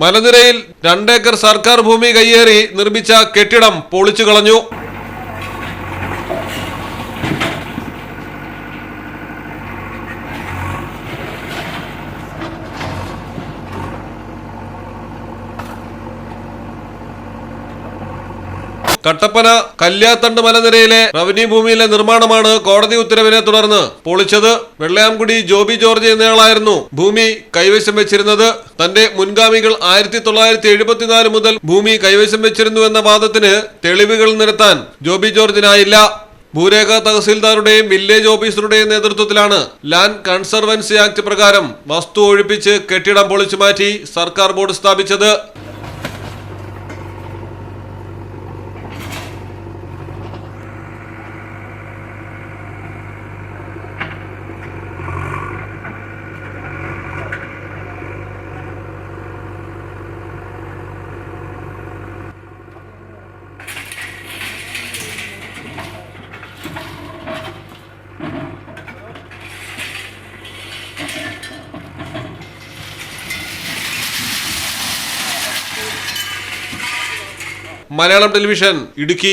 മലനിരയിൽ രണ്ടേക്കർ സർക്കാർ ഭൂമി കയ്യേറി നിർമ്മിച്ച കെട്ടിടം പൊളിച്ചു കളഞ്ഞു. കട്ടപ്പന കല്യാത്തണ്ട് മലനിരയിലെ റവന്യൂ ഭൂമിയിലെ നിർമ്മാണമാണ് കോടതി ഉത്തരവിനെ തുടർന്ന് പൊളിച്ചത്. വെള്ളയാംകുടി ജോബി ജോർജ് എന്നയാളായിരുന്നു ഭൂമി കൈവശം വെച്ചിരുന്നത്. തന്റെ മുൻഗാമികൾ ആയിരത്തി തൊള്ളായിരത്തി എഴുപത്തിനാല് മുതൽ ഭൂമി കൈവശം വെച്ചിരുന്നു എന്ന വാദത്തിന് തെളിവുകൾ നിരത്താൻ ജോബി ജോർജിനായില്ല. ഭൂരേഖ തഹസീൽദാരുടെയും വില്ലേജ് ഓഫീസറുടെയും നേതൃത്വത്തിലാണ് ലാൻഡ് കൺസർവൻസി ആക്ട് പ്രകാരം വസ്തു ഒഴിപ്പിച്ച് കെട്ടിടം പൊളിച്ചു മാറ്റി സർക്കാർ ബോർഡ് സ്ഥാപിച്ചത്. മലയാളം ടെലിവിഷൻ ഇടുക്കി